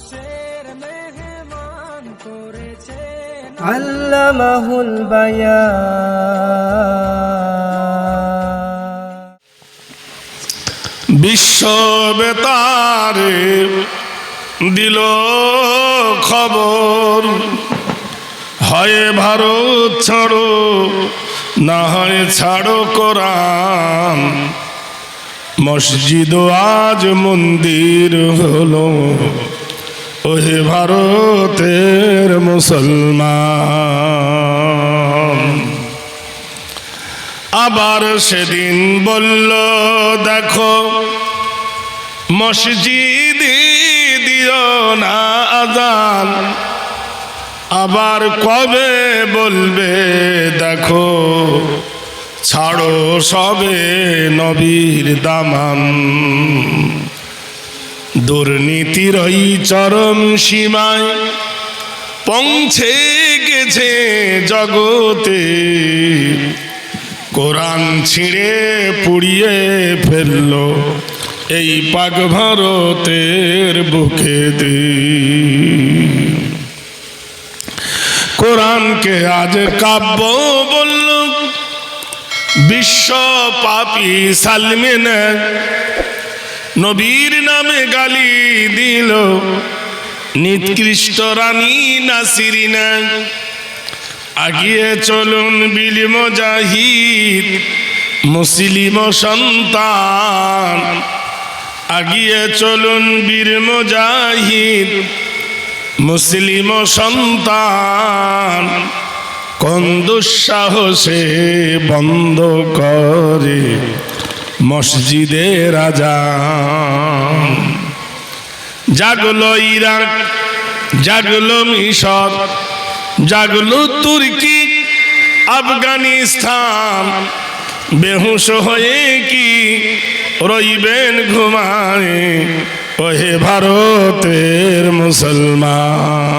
মানুষের মেহমান করেছে আল্লামাহুল বায়া। বিশ্ব বেতারে দিল খবর। হয় ভারত ছাড়ো না হয় ছাড়ো কোরআন। মসজিদ আজ মন্দির হলো। ওহে ভারতের মুসলমান। আবার সেদিন বলল, দেখো, মসজিদ দিও না আজান। আবার কবে বলবে, দেখো, ছাড়ো সবে নবীর দামান। দুর্নীতির ওই চরম সীমায়। পৌঁছে গেছে জগতে। কোরআন ছিঁড়ে পুড়িয়ে ফেলল এই পাক ভারতের বুকে কোরআনকে আজ কাব্য বলল, বিশ্ব পাপি সালমেন নবীর নামে গালি দিল। নিকৃষ্ট রানী নাসিরিনা আগিয়ে চলুন বিল মজাহিদ, মুসলিম সন্তান। আগিয়ে চলুন বীর মজাহিদ, মুসলিম সন্তান। কোন দুঃসাহসে বন্ধ করে মসজিদের রাজা। জাগলো ইরাক, জাগলো মিশর, জাগলো তুর্কি, আফগানিস্তান। বেহুশ হয়ে কি রইবেন ঘুমায় ওহে ভারতের মুসলমান।